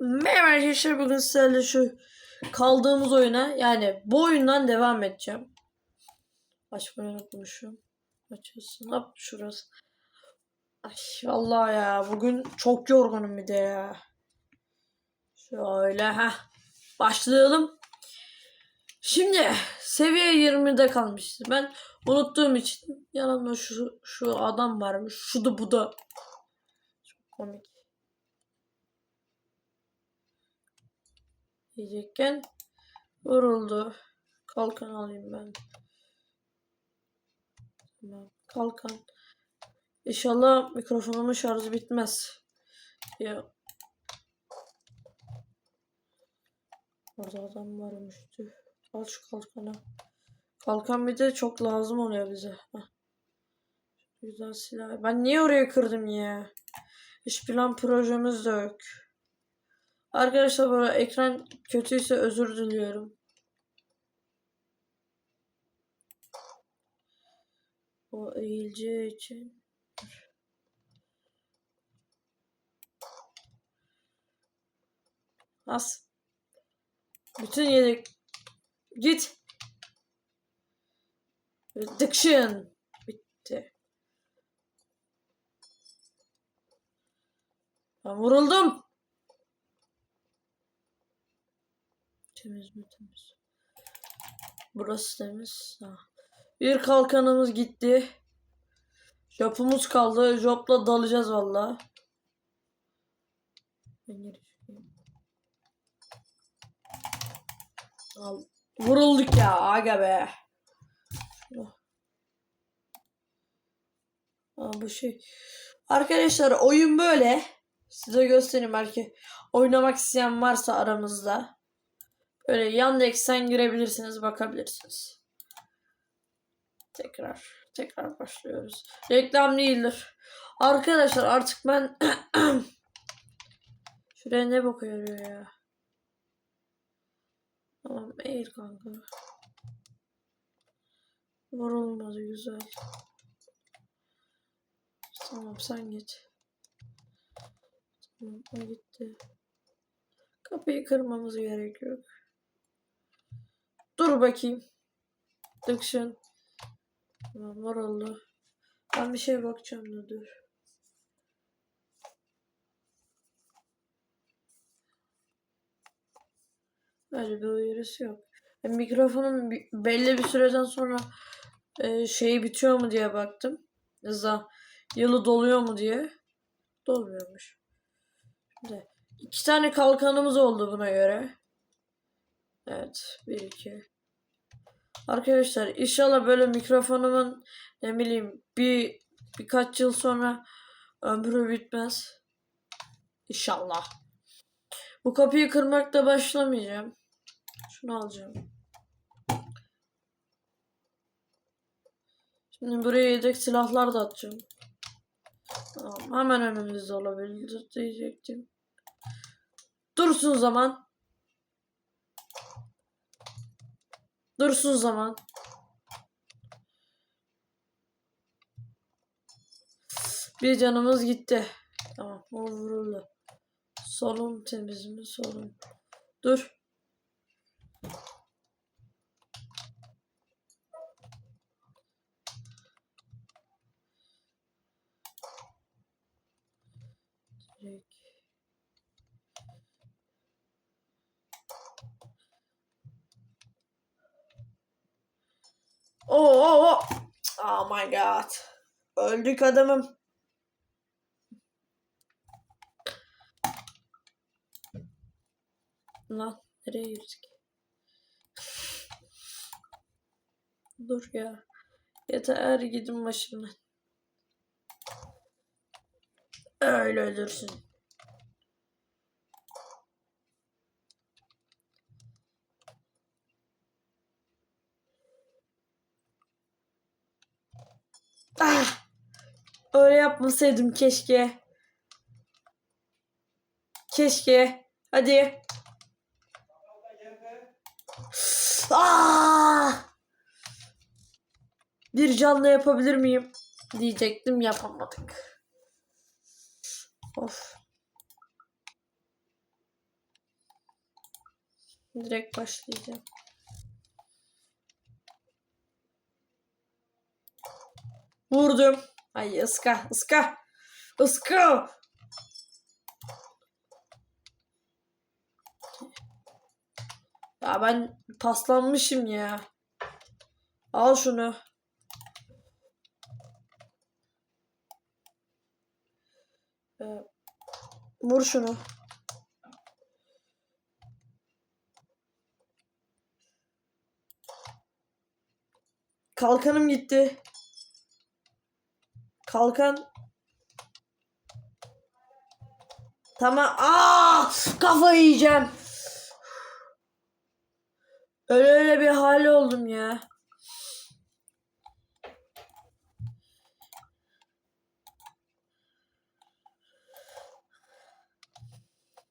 Merhaba arkadaşlar bugün sizlerle şu kaldığımız oyuna yani bu oyundan devam edeceğim. Açmayı unutmuşum. Açıyorsun. Hop şurası. Ay vallahi ya bugün çok yorgunum bir de ya. Şöyle ha başlayalım. Şimdi seviye 20'de kalmışız. Ben unuttuğum için yanımda şu şu adam varmış. Şu da bu da. Çok komik. Diyecekken vuruldu. Kalkan alayım ben. Tamam. Kalkan. İnşallah mikrofonumun şarjı bitmez. Ya. Orada adam varmış. Tüh. Al şu kalkanı. Kalkan bir de çok lazım oluyor bize. Güzel silah. Ben niye oraya kırdım ya? Hiç plan projemiz de yok. Arkadaşlar böyle ekran kötüyse özür diliyorum. O eğileceği için. As. Bütün yedek. Git. Diction. Bitti. Ben vuruldum. Mi temiz? Burası temiz. Ha. Bir kalkanımız gitti. Jopumuz kaldı. Jopla dalacağız valla. Al. Vurulduk ya aga be. Aa, bu şey. Arkadaşlar oyun böyle. Size göstereyim belki oynamak isteyen varsa aramızda. Böyle Yandex'ten girebilirsiniz, bakabilirsiniz. Tekrar, tekrar başlıyoruz. Reklam değildir. Arkadaşlar artık ben şuraya ne bakıyor ya? Tamam, eğil kanka. Vurulmadı güzel. Tamam sen git. Tamam o gitti. Kapıyı kırmamız gerek yok. Dur bakayım. Diction. Tamam var oldu. Ben bir şeye bakacağım da dur. Öyle bir uyarısı yok. E, mikrofonun belli bir süreden sonra e, şeyi bitiyor mu diye baktım. Za yılı doluyor mu diye. Dolmuyormuş. Şimdi iki tane kalkanımız oldu buna göre. Evet. Bir iki. Arkadaşlar inşallah böyle mikrofonumun ne bileyim bir birkaç yıl sonra ömrü bitmez. İnşallah. Bu kapıyı kırmakla başlamayacağım. Şunu alacağım. Şimdi buraya yedek silahlar da atacağım. Tamam, hemen önümüzde olabilir diyecektim. Dursun zaman. Dursun zaman. Bir canımız gitti. Tamam o vuruldu. Solun temiz mi? Solun. Dur. Direkt. Oh my god. Öldük adamım. Lan nereye yürüdük? Dur ya. Yeter gidin başımdan. Öyle ölürsün. Ah! Öyle yapmasaydım keşke. Keşke. Hadi. Ah! Bir canlı yapabilir miyim? Diyecektim yapamadık. Of. Direkt başlayacağım. Vurdum. Ay ıska ıska. Iska. Ya ben paslanmışım ya. Al şunu. Ee, vur şunu. Kalkanım gitti. Kalkan. Tamam. Aa, kafayı yiyeceğim. Öyle öyle bir hali oldum ya.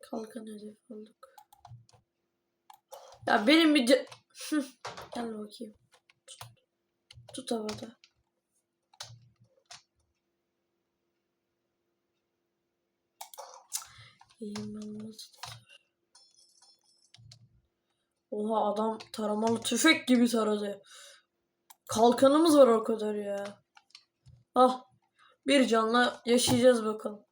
Kalkan hedef olduk. Ya benim bir Gel bakayım. Tut, Tut havada. Nasıl tutar? Oha adam taramalı tüfek gibi taradı. Kalkanımız var o kadar ya. Ah bir canla yaşayacağız bakalım.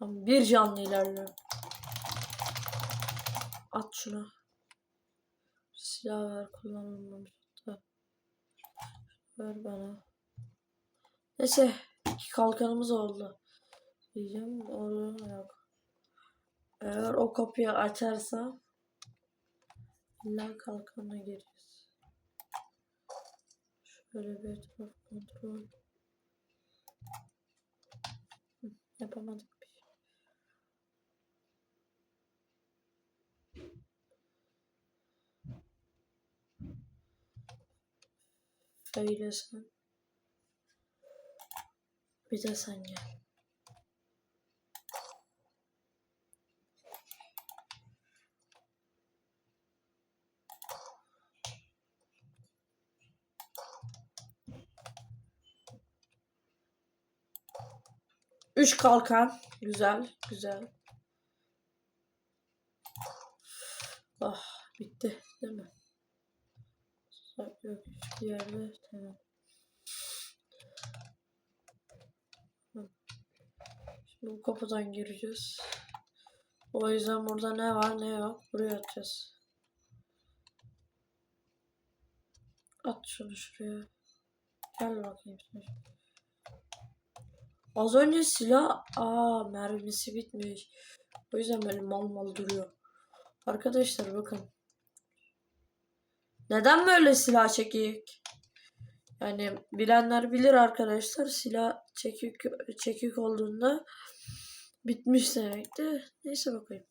Bir canlı ilerliyor. At şunu. Silah ver kullanılmamış. Da. Ver bana. Neyse iki kalkanımız oldu. Diyeceğim orada yok. Eğer o kapıyı açarsam illa kalkanına gireceğiz. Şöyle bir etraf kontrol. Hı, Yapamadık bir şey. Öyle sen. Bir de sen gel. Üç kalkan. Güzel, güzel. Ah, bitti değil mi? Yok yerde. Tamam. Hı. Şimdi bu kapıdan gireceğiz. O yüzden burada ne var ne yok. Buraya atacağız. At şunu şuraya. Gel bakayım. Az önce silah aa mermisi bitmiş. O yüzden böyle mal mal duruyor. Arkadaşlar bakın. Neden böyle silah çekik? Yani bilenler bilir arkadaşlar silah çekik çekik olduğunda bitmiş demekti. Neyse bakayım.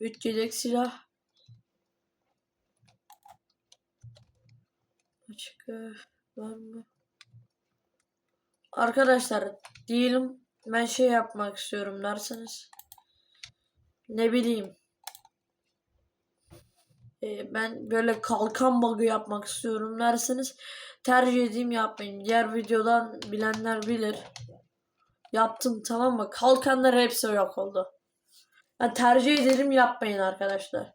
3 yedek silah. Başka var mı? Arkadaşlar diyelim ben şey yapmak istiyorum derseniz ne bileyim e, ben böyle kalkan bug'ı yapmak istiyorum derseniz tercih edeyim yapmayın. Diğer videodan bilenler bilir. Yaptım tamam mı? Kalkanlar hepsi yok oldu. Yani tercih ederim yapmayın arkadaşlar.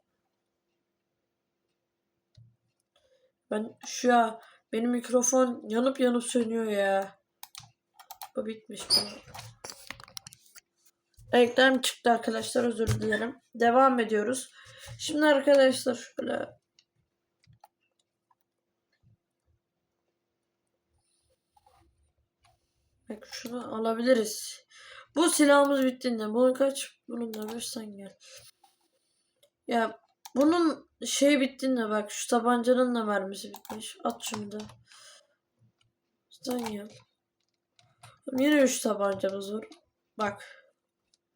Ben şu an benim mikrofon yanıp yanıp sönüyor ya. Bu bitmiş. Reklam çıktı arkadaşlar özür dilerim. Devam ediyoruz. Şimdi arkadaşlar şöyle Bak şunu alabiliriz. Bu silahımız bittiğinde bunu kaç? Bunun da bir sen gel. Ya bunun şey bittiğinde bak şu tabancanın da mermisi bitmiş. At şunu da. Sen gel. Yine 3 tabancamız var. Bak.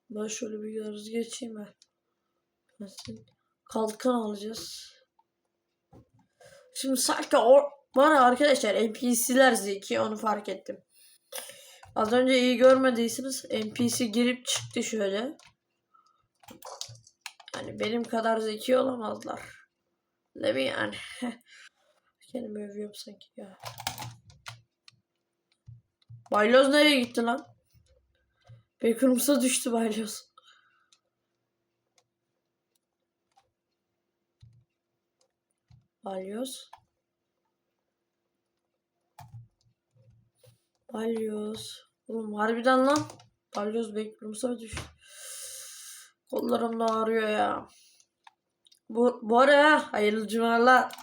Ben şöyle bir yarız geçeyim ben. Nasıl? Kalkan alacağız. Şimdi sanki o var arkadaşlar NPC'ler zeki onu fark ettim. Az önce iyi görmediyseniz NPC girip çıktı şöyle. Yani benim kadar zeki olamazlar. Ne mi yani? Kendimi övüyorum sanki ya. Bayloz nereye gitti lan? Backrooms'a düştü balyoz. Balyoz. Balyoz. Oğlum harbiden lan. Balyoz Backrooms'a düştü. Kollarım da ağrıyor ya. Bu, bu araya hayırlı cumalar.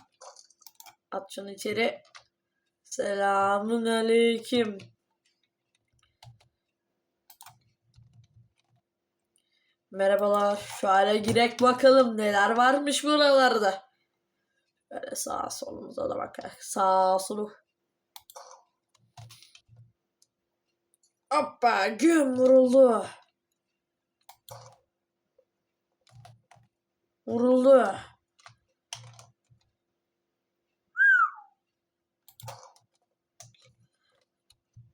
At şunu içeri. Selamun aleyküm. Merhabalar. Şöyle girek bakalım neler varmış buralarda. Böyle sağa solumuza da bakarak. Sağa solu. Hoppa gün vuruldu. Vuruldu.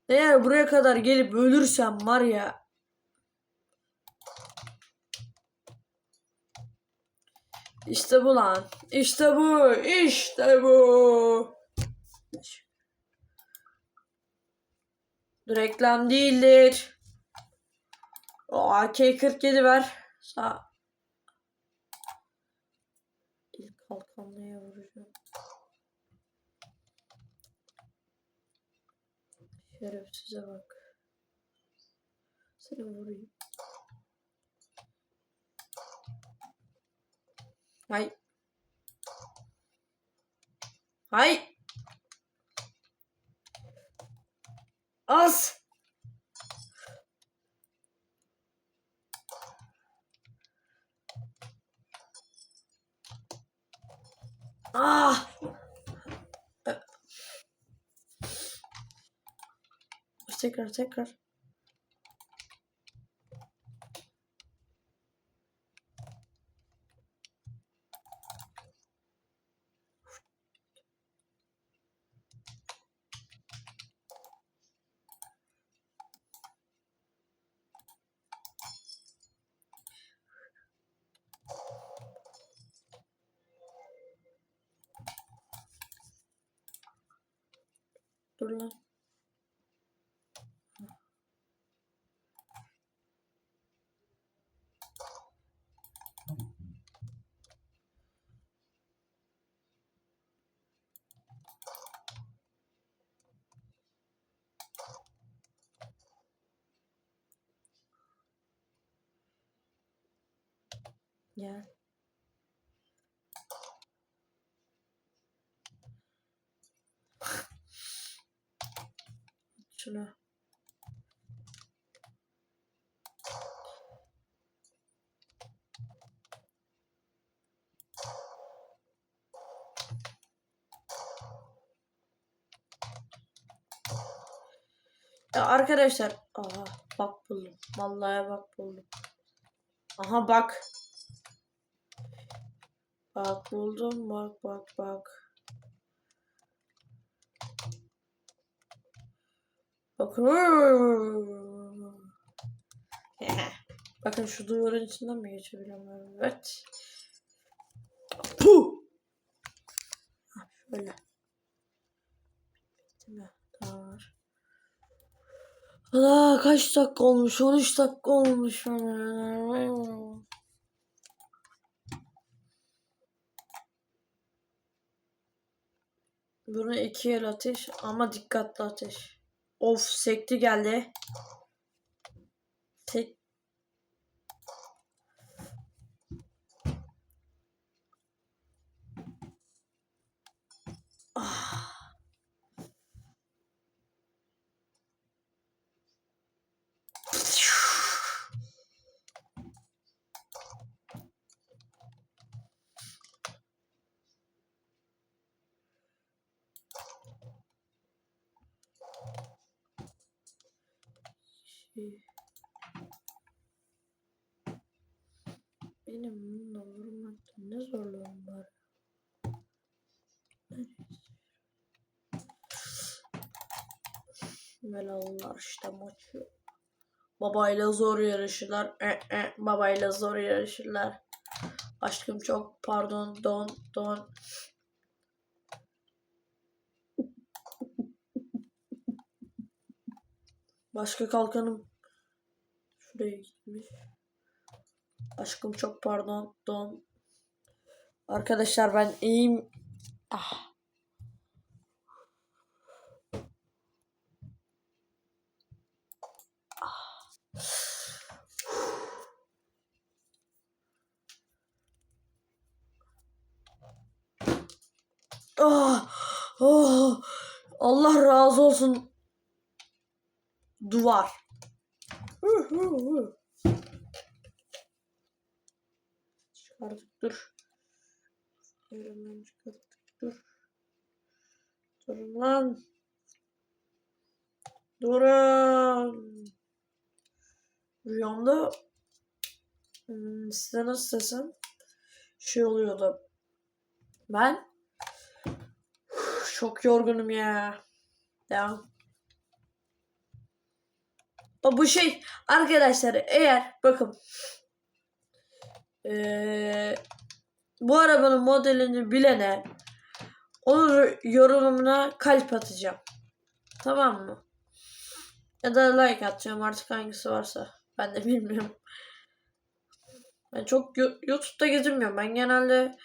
Eğer buraya kadar gelip ölürsem var ya. İşte bu lan. İşte bu. İşte bu. Bu reklam değildir. O AK-47 ver. Sağ. İlk kalkanlıya vuracağım. Şerefsize bak. Seni vurayım. Hay. Hay. Az. Ah. Tekrar tekrar. Dur lan. Gel. Şunu. Ya arkadaşlar, aha bak buldum. Vallahi bak buldum. Aha bak. Bak buldum bak bak bak. Bakın. Bakın şu duvarın içinden mi geçebiliyorum? Evet. Puh! Ha, şöyle. Değil mi? Daha var. Ana kaç dakika olmuş? 13 dakika olmuş. Bunu iki el ateş ama dikkatli ateş. Of sekti geldi. Sek Ah. Şey. Benim bununla vurmakta ne zorluğum var. Belalılar işte maçı. Babayla zor yarışırlar. E, e, babayla zor yarışırlar. Aşkım çok pardon don don. Başka kalkanım. Şuraya gitmiş. Aşkım çok pardon. Don. Arkadaşlar ben iyiyim. Ah. Ah, oh, Allah razı olsun. Duvar. Çıkardık dur. Hemen çıkardık dur. Durun lan. Durun. Rüyamda hmm, size nasıl desem şey oluyordu. Ben çok yorgunum ya. Devam. Bu şey arkadaşlar eğer bakın eee, bu arabanın modelini bilene onun yorumuna kalp atacağım. Tamam mı? Ya da like atacağım artık hangisi varsa. Ben de bilmiyorum. Ben çok Yo- YouTube'da gezinmiyorum. Ben genelde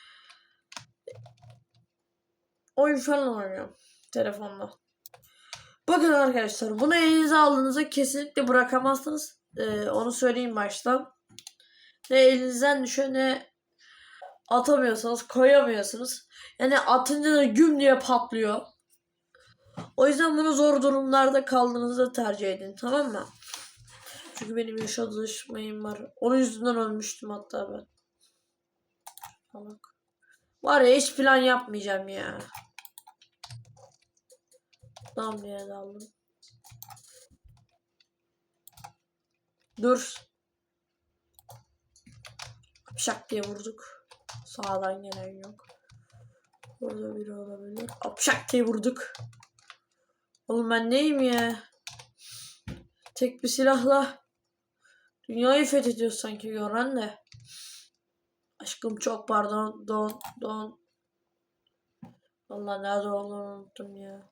oyun falan oynuyorum telefonla. Bakın arkadaşlar bunu elinize aldığınızda kesinlikle bırakamazsınız. Ee, onu söyleyeyim baştan. Ne elinizden düşüyor ne atamıyorsanız koyamıyorsunuz. Yani atınca da güm diye patlıyor. O yüzden bunu zor durumlarda kaldığınızda tercih edin tamam mı? Çünkü benim yaşadığım var. Onun yüzünden ölmüştüm hatta ben. Salak. Var ya hiç plan yapmayacağım ya. Damlaya daldım. Dur. Apşak diye vurduk. Sağdan gelen yok. Burada biri olabilir. Apşak diye vurduk. Oğlum ben neyim ya? Tek bir silahla dünyayı fethediyor sanki gören de. Aşkım çok pardon. Don don. Vallahi nerede olduğunu unuttum ya.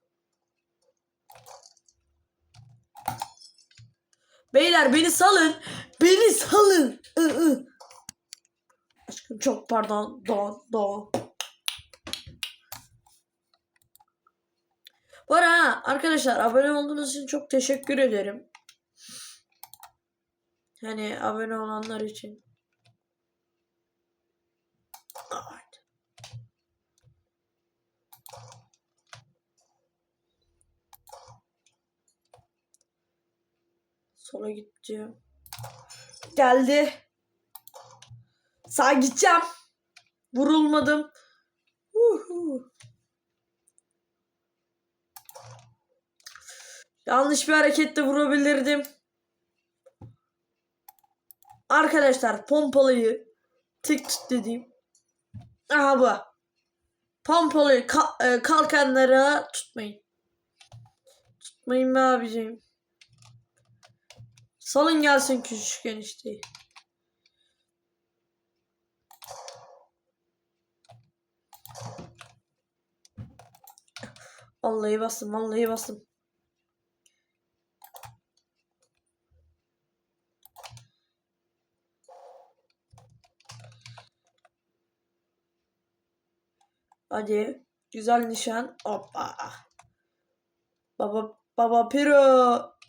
Beyler beni salın. Beni salın. I, ı. Aşkım çok pardon. Don don. Bu ha, arkadaşlar abone olduğunuz için çok teşekkür ederim. Hani abone olanlar için. Sola gideceğim. Geldi. Sağ gideceğim. Vurulmadım. Uhu. Yanlış bir hareketle vurabilirdim. Arkadaşlar pompalıyı tık tut dediğim. Aha bu. Pompalıyı ka- e, kalkanlara tutmayın. Tutmayın be abicim. Salın gelsin küçük enişteyi. Vallahi bastım, vallahi bastım. Hadi. Güzel nişan. Hoppa. Baba baba piro.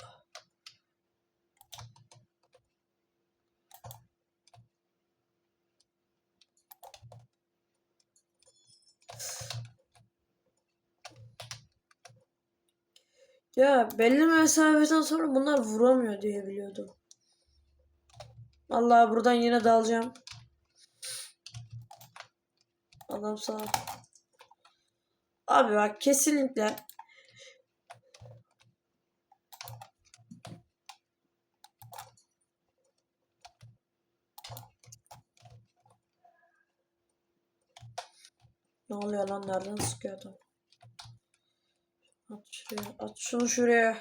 Ya belli mesafeden sonra bunlar vuramıyor diye biliyordum. Vallahi buradan yine dalacağım. Adam sağ ol. Abi bak kesinlikle Ne oluyor lan nereden sıkıyor adam? At şuraya, at şunu şuraya.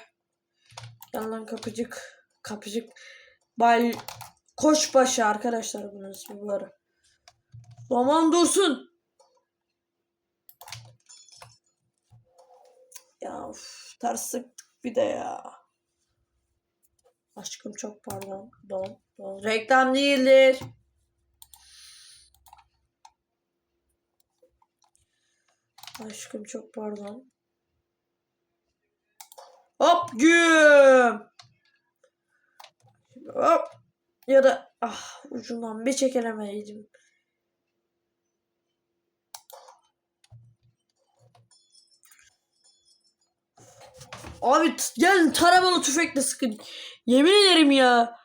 Lan kapıcık. Kapıcık. Bay Koçbaşı arkadaşlar bunun ismi bu ara. Zaman dursun. Ya of, ters sıktık bir de ya. Aşkım çok pardon. Don, don. Reklam değildir. Aşkım çok pardon. Hop güm. Hop. Ya da ah ucundan bir çekelemeydim. Abi gelin taramalı tüfekle sıkın. Yemin ederim ya.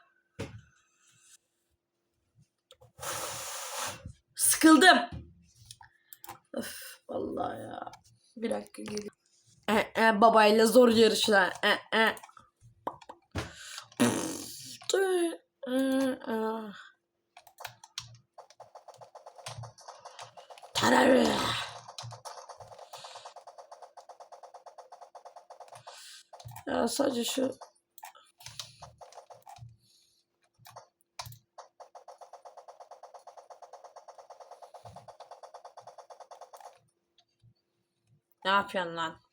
Sıkıldım. Öf, vallahi ya. Bir dakika geliyorum. E, babayla zor yarışlar. E, e. E, e. Tararı. Ya sadece şu Ne yapıyorsun lan?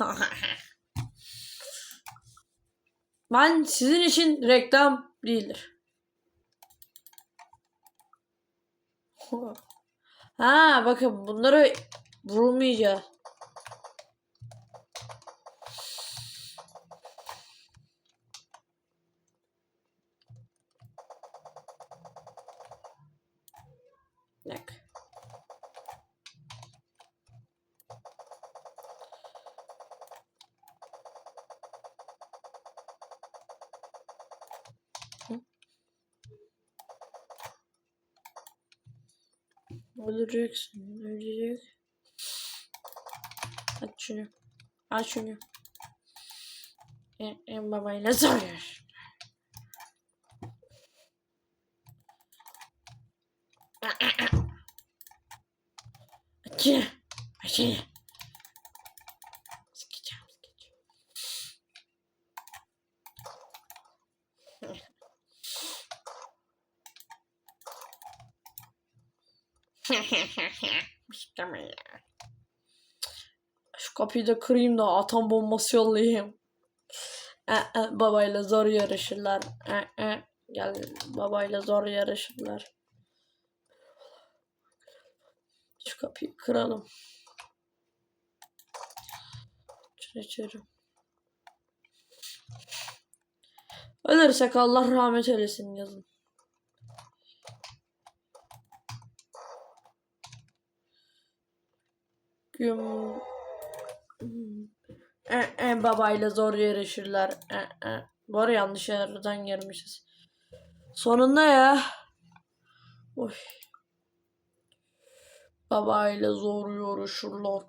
Ben sizin için reklam değildir. Ha bakın bunları vurmayacağız. Öleceksin. Ölecek. Aç şunu. Aç şunu. En, en babayla soruyor. Aç şunu. Aç şunu. Sıkacağım, sıkacağım. İstemem ya. Şu kapıyı da kırayım da atom bombası yollayayım. E, e, babayla zor yarışırlar. E, e, gel babayla zor yarışırlar. Şu kapıyı kıralım. Şunu içerim. Ölürsek Allah rahmet eylesin yazın. Güm. E, e, babayla zor yarışırlar. E, e. Bu arada yanlış yerden girmişiz. Sonunda ya. Oy. Babayla zor yarışırlar.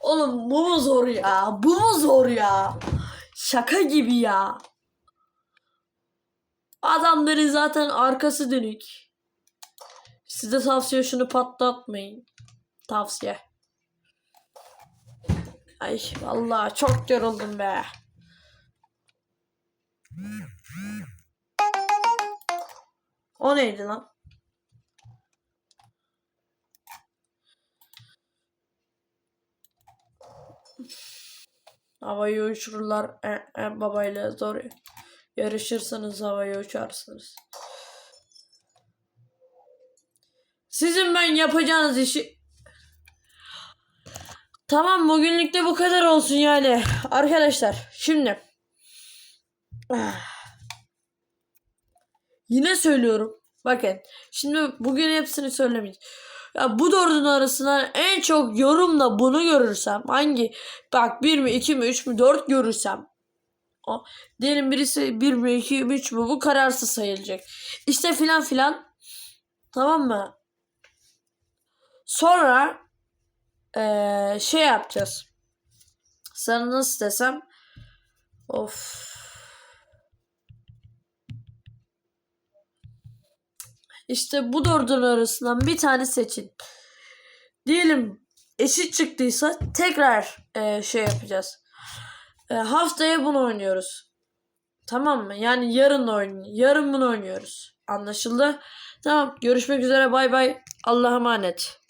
Oğlum bu mu zor ya? Bu mu zor ya? Şaka gibi ya. Adamların zaten arkası dönük. Size tavsiye şunu patlatmayın. Tavsiye. Ay vallahi çok yoruldum be. O neydi lan? Havayı uçururlar. E, e, babayla zor. Yarışırsanız havaya uçarsınız. Sizin ben yapacağınız işi... Tamam bugünlük de bu kadar olsun yani. Arkadaşlar şimdi... Yine söylüyorum. Bakın. Şimdi bugün hepsini söylemeyeceğim. Ya bu dördün arasından en çok yorumla bunu görürsem hangi bak 1 mi 2 mi 3 mü 4 görürsem o, diyelim birisi 1 mi 2 mi 3 mü bu kararsız sayılacak. İşte filan filan tamam mı? Sonra ee, şey yapacağız. Sana nasıl desem of İşte bu dördün arasından bir tane seçin. Diyelim eşit çıktıysa tekrar e, şey yapacağız. E, haftaya bunu oynuyoruz. Tamam mı? Yani yarın oyn yarın bunu oynuyoruz. Anlaşıldı. Tamam. Görüşmek üzere. Bay bay. Allah'a emanet.